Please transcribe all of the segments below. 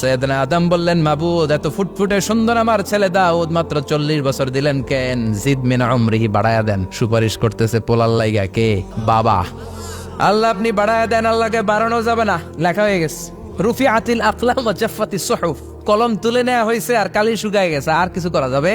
সৈয়দনা আদম বললেন, মাবুদ, এত ফুটফুটে সুন্দর আমার ছেলে দাউদ, মাত্র চল্লিশ বছর দিলেন কেন? জিদ মিনা অমরিহি বাড়ায়া দেন। সুপারিশ করতেছে পোলার লাইগা কে? বাবা। আল্লাহ আপনি বাড়ায়া দেন, আল্লাহকে বাড়ানো যাবে না। লেখা হয়ে গেছে রুফি আতিল আকলাম জাফাতি সহুফ। কলম তুলে নেওয়া হয়েছে আর কালি শুকায় গেছে। আর কিছু করা যাবে?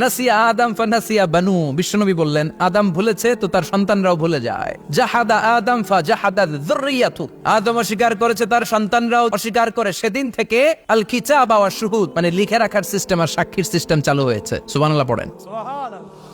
নাসিয়া আদম ফানাসিয়া বানু। বিশ্বনবী বললেন, আদাম ভুলেছে তো তার সন্তানরাও ভুলে যায়। জাহাদা আদাম ফা জাহাদা যুররিয়াতু। আদম অস্বীকার করেছে তার সন্তানরাও অস্বীকার করে। সেদিন থেকে আল কিতাব ওয়া শুহুদ মানে লিখে রাখার সিস্টেম আর সাক্ষীর সিস্টেম চালু হয়েছে। সুবহানাল্লাহ পড়েন।